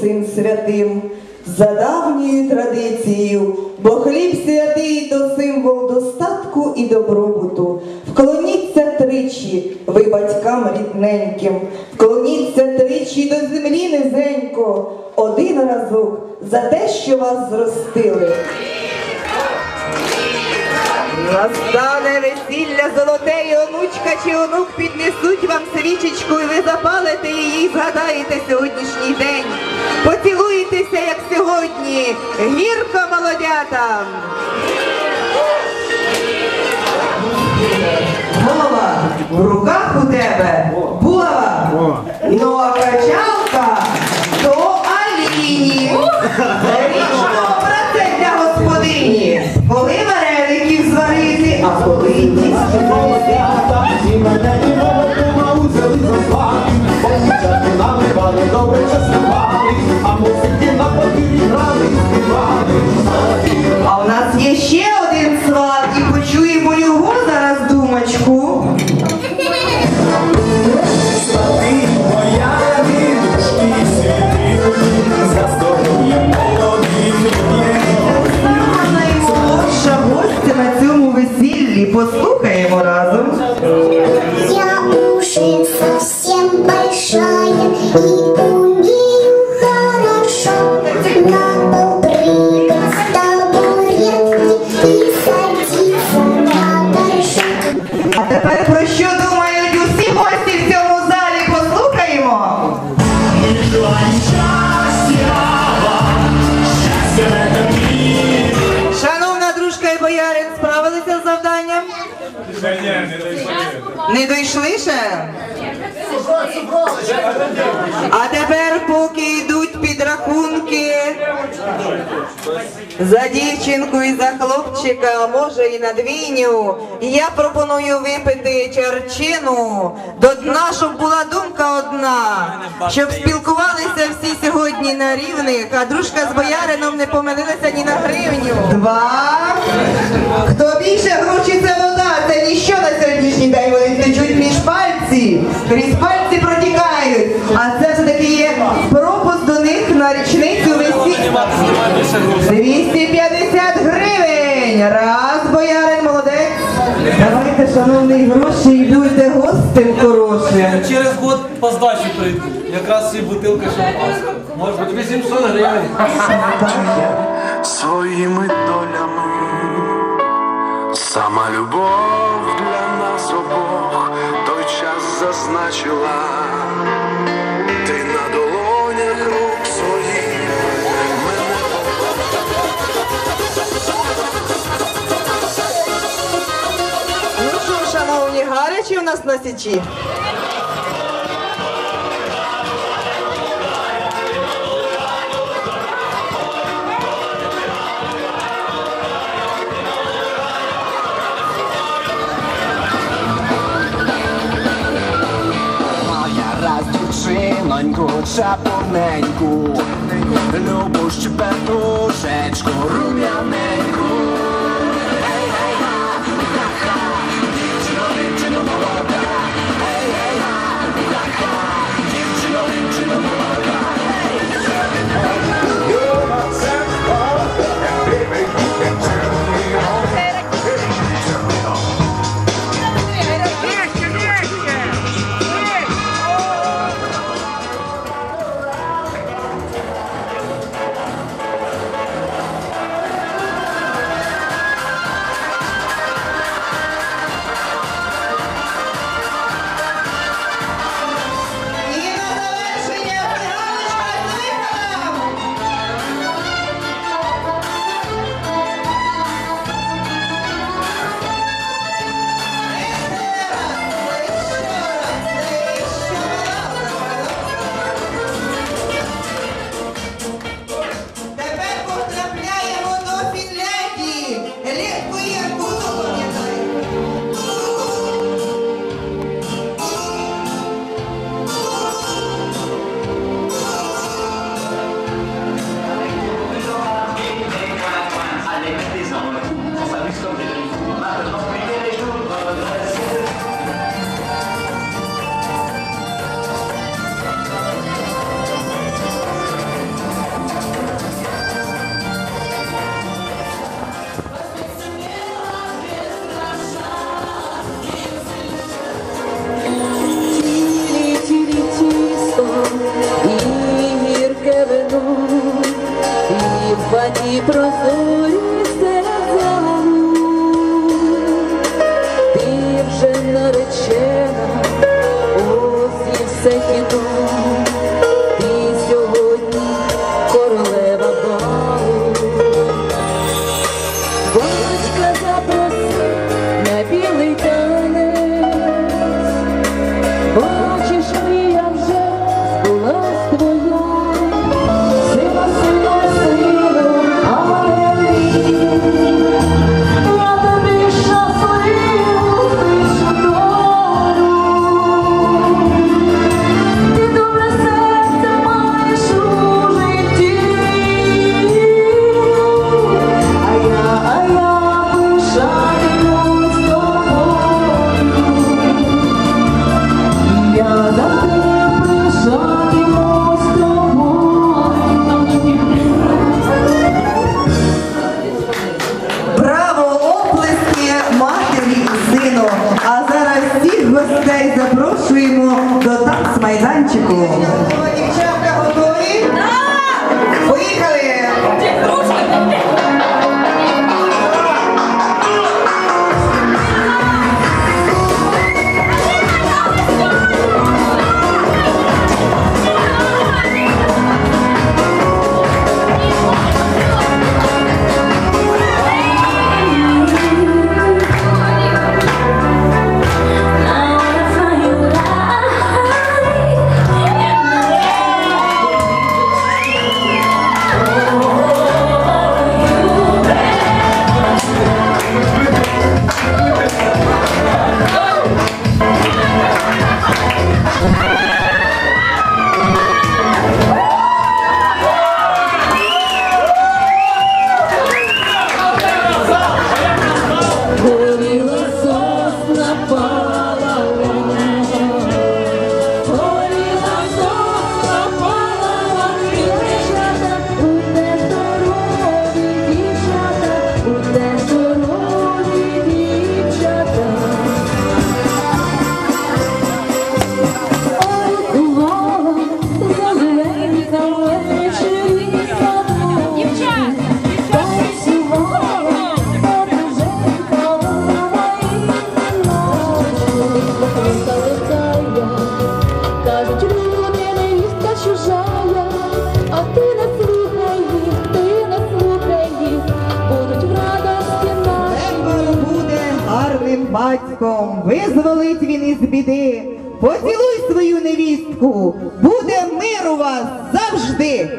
цим святим. За давньою традицією, бо хліб святий то символ достатку і добробуту. Вклоніться тричі, ви батькам рідненьким, вклоніться тричі до землі низенько, один разок за те, що вас зростили. Настане весілля золоте, і онучка чи онук піднесуть вам свічечку, і ви запалите її, і згадаєте сьогоднішній сьогодні, гірко молодятам. Голова в руках у тебе булава, Не дійшли ще? А тепер, поки йдуть підрахунки за дівчинку і за хлопчика, а може і на двійню, я пропоную випити чарчину до дна, щоб була думка одна, щоб спілкувалися всі сьогодні на рівних, а дружка з боярином не помилилася ні на гривню. Два. Хто більше гроші це вода, це ніщо на сьогоднішній день. Вони течуть між пальці, крізь пальці протікають. А це на річницю весілля. 250 гривень. Раз, боярин, молодець. Давайте, шановний, гроші і будьте гостем хорошим. Через год по здачі прийду. Якраз і бутилка шампанського. Може бути 800 гривень. своїми долями. Сама любов для нас обох той час зазначила. Гарячі у нас на січі? Чапуненьку, любу щебетушечку, рум'яненьку. Mexico. батьком, визволить він із біди. Поцілуй свою невістку, буде мир у вас завжди.